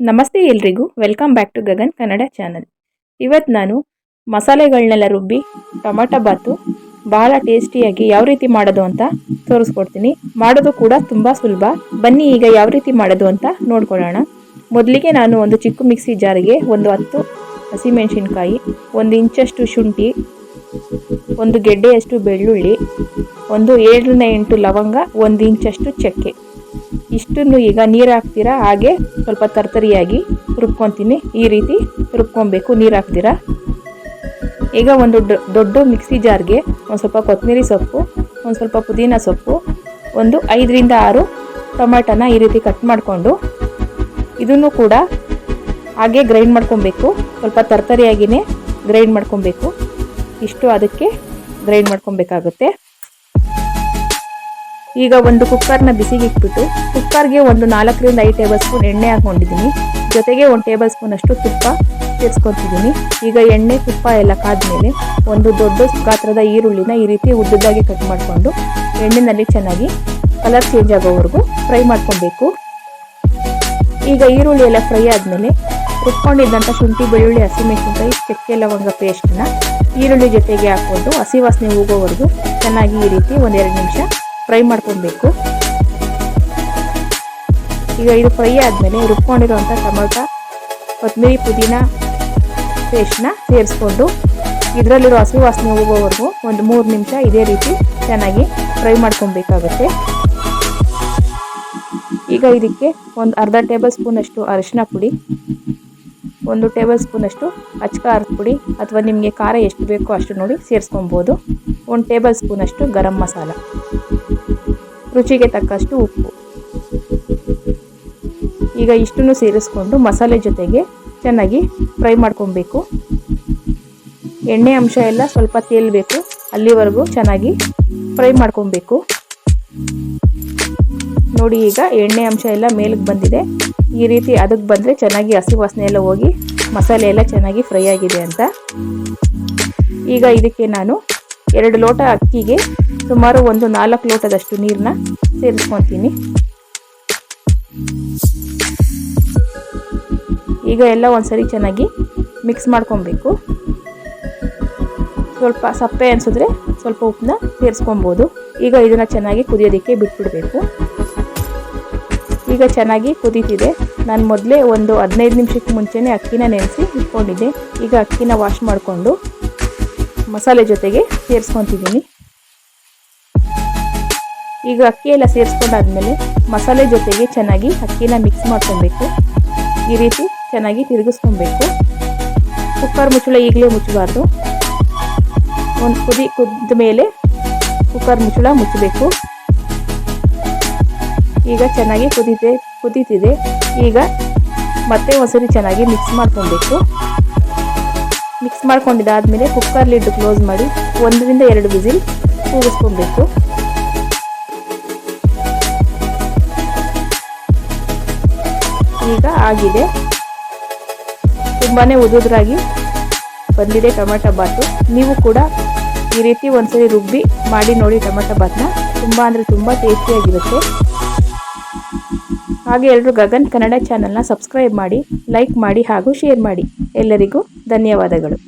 ನಮಸ್ತೆ ಎಲ್ರಿಗೂ. Welcome back to Gagan Kannada channel ಇವತ್ತು ನಾನು ಮಸಾಲೆಗಳನ್ನೆಲ್ಲ ರುಬ್ಬಿ, ಟೊಮಾಟೊ ಬಾತು ಬಹಳ ಟೇಸ್ಟಿಯಾಗಿ ಯಾವ ರೀತಿ ಮಾಡೋದು ಅಂತ ತೋರಿಸ್ಕೊಡ್ತೀನಿ. ಮಾಡೋದು ಕೂಡ ತುಂಬ ಸುಲಭ. ಬನ್ನಿ ಈಗ ಯಾವ ರೀತಿ ಮಾಡೋದು ಅಂತ ನೋಡ್ಕೊಳ್ಳೋಣ. ಮೊದಲಿಗೆ ನಾನು ಒಂದು ಚಿಕ್ಕ ಮಿಕ್ಸಿ ಜಾರಿಗೆ ಒಂದು ಹತ್ತು ಹಸಿಮೆಣಸಿನ್ಕಾಯಿ, ಒಂದು ಇಂಚಷ್ಟು ಶುಂಠಿ, ಒಂದು ಗೆಡ್ಡೆಯಷ್ಟು ಬೆಳ್ಳುಳ್ಳಿ, ಒಂದು ಏಳರಿಂದ ಎಂಟು ಲವಂಗ, ಒಂದು ಇಂಚಷ್ಟು ಚಕ್ಕೆ. ಇಷ್ಟನ್ನು ಈಗ ನೀರು ಹಾಕ್ತೀರಾ? ಹಾಗೆ ಸ್ವಲ್ಪ ತರ್ತರಿಯಾಗಿ ರುಬ್ಕೊತೀನಿ. ಈ ರೀತಿ ರುಬ್ಕೊಬೇಕು. ನೀರು ಹಾಕ್ತೀರಾ? ಈಗ ಒಂದು ದೊಡ್ಡ ಮಿಕ್ಸಿ ಜಾರ್ಗೆ ಒಂದು ಸ್ವಲ್ಪ ಕೊತ್ತಂಬರಿ ಸೊಪ್ಪು, ಒಂದು ಸ್ವಲ್ಪ ಪುದೀನ ಸೊಪ್ಪು, ಒಂದು ಐದರಿಂದ ಆರು ಟೊಮ್ಯಾಟೋನ ಈ ರೀತಿ ಕಟ್ ಮಾಡಿಕೊಂಡು ಇದನ್ನು ಕೂಡ ಹಾಗೆ ಗ್ರೈಂಡ್ ಮಾಡ್ಕೊಬೇಕು. ಸ್ವಲ್ಪ ತರ್ತರಿಯಾಗಿಯೇ ಗ್ರೈಂಡ್ ಮಾಡ್ಕೊಬೇಕು. ಇಷ್ಟು ಅದಕ್ಕೆ ಗ್ರೈಂಡ್ ಮಾಡ್ಕೊಬೇಕಾಗುತ್ತೆ. ಈಗ ಒಂದು ಕುಕ್ಕರ್ನ ಬಿಸಿಗೆ ಇಟ್ಬಿಟ್ಟು ಕುಕ್ಕರ್ಗೆ ಒಂದು ನಾಲ್ಕರಿಂದ ಐದು ಟೇಬಲ್ ಸ್ಪೂನ್ ಎಣ್ಣೆ ಹಾಕೊಂಡಿದ್ದೀನಿ ಜೊತೆಗೆ ಒಂದು ಟೇಬಲ್ ಸ್ಪೂನ್ ಅಷ್ಟು ತುಪ್ಪ ಸೇರಿಸ್ಕೊತಿದ್ದೀನಿ. ಈಗ ಎಣ್ಣೆ, ತುಪ್ಪ ಎಲ್ಲ ಕಾದ್ಮೇಲೆ ಒಂದು ದೊಡ್ಡ ಗಾತ್ರದ ಈರುಳ್ಳಿನ ಈ ರೀತಿ ಉದ್ದದಾಗಿ ಕಟ್ ಮಾಡಿಕೊಂಡು ಎಣ್ಣೆನಲ್ಲಿ ಚೆನ್ನಾಗಿ ಕಲರ್ ಚೇಂಜ್ ಆಗೋವರೆಗೂ ಫ್ರೈ ಮಾಡ್ಕೊಬೇಕು. ಈಗ ಈರುಳ್ಳಿ ಎಲ್ಲ ಫ್ರೈ ಆದಮೇಲೆ ರುಬ್ಕೊಂಡಿದ್ದಂಥ ಶುಂಠಿ, ಬೆಳ್ಳುಳ್ಳಿ ಹಸಿಮೆಣಸಿನ್ಕಾಯಿ ಚಕ್ಕೆ, ಲವಂಗ ಪೇಸ್ಟನ್ನ ಈರುಳ್ಳಿ ಜೊತೆಗೆ ಹಾಕ್ಕೊಂಡು ಹಸಿ ವಾಸನೆ ಹೋಗೋವರೆಗೂ ಚೆನ್ನಾಗಿ ಈ ರೀತಿ ಒಂದೆರಡು ನಿಮಿಷ ಫ್ರೈ ಮಾಡ್ಕೊಬೇಕು. ಈಗ ಇದು ಫ್ರೈ ಆದಮೇಲೆ ರುಬ್ಕೊಂಡಿರುವಂಥ ಟೊಮೊಟೊ, ಕೊತ್ತಂಬರಿ ಪುದೀನ ಪೇಸ್ಟ್ನ ಸೇರಿಸ್ಕೊಂಡು ಇದರಲ್ಲಿರೋ ಹಸಿ ವಾಸನೆ ಹೋಗೋವರೆಗೂ ಒಂದು ಮೂರು ನಿಮಿಷ ಇದೇ ರೀತಿ ಚೆನ್ನಾಗಿ ಫ್ರೈ ಮಾಡ್ಕೊಬೇಕಾಗುತ್ತೆ. ಈಗ ಇದಕ್ಕೆ ಒಂದು ಅರ್ಧ ಟೇಬಲ್ ಸ್ಪೂನಷ್ಟು ಅರಿಶಿನ ಪುಡಿ, ಒಂದು ಟೇಬಲ್ ಸ್ಪೂನಷ್ಟು ಖಾರದ ಪುಡಿ ಅಥವಾ ನಿಮಗೆ ಖಾರ ಎಷ್ಟು ಬೇಕೋ ಅಷ್ಟು ನೋಡಿ ಸೇರಿಸ್ಕೊಬೋದು. ಒಂದು ಟೇಬಲ್ ಸ್ಪೂನಷ್ಟು ಗರಂ ಮಸಾಲ. ರುಚಿಗೆ ತಕ್ಕಷ್ಟು ಉಪ್ಪು. ಈಗ ಇಷ್ಟನ್ನು ಸೇರಿಸ್ಕೊಂಡು ಮಸಾಲೆ ಜೊತೆಗೆ ಚೆನ್ನಾಗಿ ಫ್ರೈ ಮಾಡ್ಕೊಬೇಕು. ಎಣ್ಣೆ ಅಂಶ ಎಲ್ಲ ಸ್ವಲ್ಪ ತೇಲ್ಬೇಕು. ಅಲ್ಲಿವರೆಗೂ ಚೆನ್ನಾಗಿ ಫ್ರೈ ಮಾಡ್ಕೊಬೇಕು. ನೋಡಿ ಈಗ ಎಣ್ಣೆ ಅಂಶ ಎಲ್ಲ ಮೇಲಕ್ಕೆ ಬಂದಿದೆ. ಈ ರೀತಿ ಅದಕ್ಕೆ ಬಂದರೆ ಚೆನ್ನಾಗಿ ಹಸಿ ವಾಸನೆ ಎಲ್ಲ ಹೋಗಿ ಮಸಾಲೆ ಎಲ್ಲ ಚೆನ್ನಾಗಿ ಫ್ರೈ ಆಗಿದೆ ಅಂತ. ಈಗ ಇದಕ್ಕೆ ನಾನು ಎರಡು ಲೋಟ ಅಕ್ಕಿಗೆ ಸುಮಾರು ಒಂದು ನಾಲ್ಕು ಲೋಟದಷ್ಟು ನೀರನ್ನ ಸೇರಿಸ್ಕೊತೀನಿ. ಈಗ ಎಲ್ಲ ಒಂದ್ಸರಿ ಚೆನ್ನಾಗಿ ಮಿಕ್ಸ್ ಮಾಡ್ಕೊಬೇಕು. ಸ್ವಲ್ಪ ಸಪ್ಪೆ ಅನಿಸಿದ್ರೆ ಸ್ವಲ್ಪ ಉಪ್ಪನ್ನ ಸೇರಿಸ್ಕೊಬೋದು. ಈಗ ಇದನ್ನು ಚೆನ್ನಾಗಿ ಕುದಿಯೋದಕ್ಕೆ ಬಿಟ್ಬಿಡಬೇಕು. ಈಗ ಚೆನ್ನಾಗಿ ಕುದೀತಿದೆ. ನಾನು ಮೊದಲೇ ಒಂದು ಹದಿನೈದು ನಿಮಿಷಕ್ಕೆ ಮುಂಚೆನೇ ಅಕ್ಕಿನ ನೆನೆಸಿ ಇಟ್ಕೊಂಡಿದ್ದೆ. ಈಗ ಅಕ್ಕಿನ ವಾಶ್ ಮಾಡಿಕೊಂಡು ಮಸಾಲೆ ಜೊತೆಗೆ ಸೇರಿಸ್ಕೊತಿದ್ದೀನಿ. ಈಗ ಅಕ್ಕಿ ಎಲ್ಲ ಸೇರಿಸ್ಕೊಂಡಾದ್ಮೇಲೆ ಮಸಾಲೆ ಜೊತೆಗೆ ಚೆನ್ನಾಗಿ ಅಕ್ಕಿನ ಮಿಕ್ಸ್ ಮಾಡ್ಕೊಬೇಕು. ಈ ರೀತಿ ಚೆನ್ನಾಗಿ ತಿರುಗಿಸ್ಕೊಬೇಕು. ಕುಕ್ಕರ್ ಮುಚ್ಚಳ ಈಗಲೇ ಮುಚ್ಚಬಾರ್ದು. ಒಂದು ಕುದಿ ಕುದ್ದ ಮೇಲೆ ಕುಕ್ಕರ್ ಮುಚ್ಚಳ ಮುಚ್ಚಬೇಕು. ಈಗ ಚೆನ್ನಾಗಿ ಕುದೀತೆ ಕುದೀತಿದೆ. ಈಗ ಮತ್ತೆ ಒಂದ್ಸರಿ ಚೆನ್ನಾಗಿ ಮಿಕ್ಸ್ ಮಾಡ್ಕೊಬೇಕು. ಮಿಕ್ಸ್ ಮಾಡ್ಕೊಂಡಿದ್ದಾದಮೇಲೆ ಕುಕ್ಕರ್ ಲಿಡ್ ಕ್ಲೋಸ್ ಮಾಡಿ ಒಂದರಿಂದ ಎರಡು ವಿಸಿಲ್ ಕೂಗಿಸ್ಕೊಬೇಕು. ಈಗ ಆಗಿದೆ. ತುಂಬಾ ಉದುದ್ರಾಗಿ ಬಂದಿದೆ ಟೊಮೆಟೊ ಬಾತು. ನೀವು ಕೂಡ ಈ ರೀತಿ ಒಂದ್ಸರಿ ರುಬ್ಬಿ ಮಾಡಿ ನೋಡಿ ಟೊಮೆಟೊ ಬಾತ್ನ ತುಂಬ ಅಂದರೆ ತುಂಬ ಟೇಸ್ಟಿಯಾಗಿರುತ್ತೆ ಹಾಗೆ ಎಲ್ಲರೂ ಗಗನ್ ಕನ್ನಡ ಚಾನಲ್ನ ಸಬ್ಸ್ಕ್ರೈಬ್ ಮಾಡಿ ಲೈಕ್ ಮಾಡಿ ಹಾಗೂ ಶೇರ್ ಮಾಡಿ. ಎಲ್ಲರಿಗೂ ಧನ್ಯವಾದಗಳು.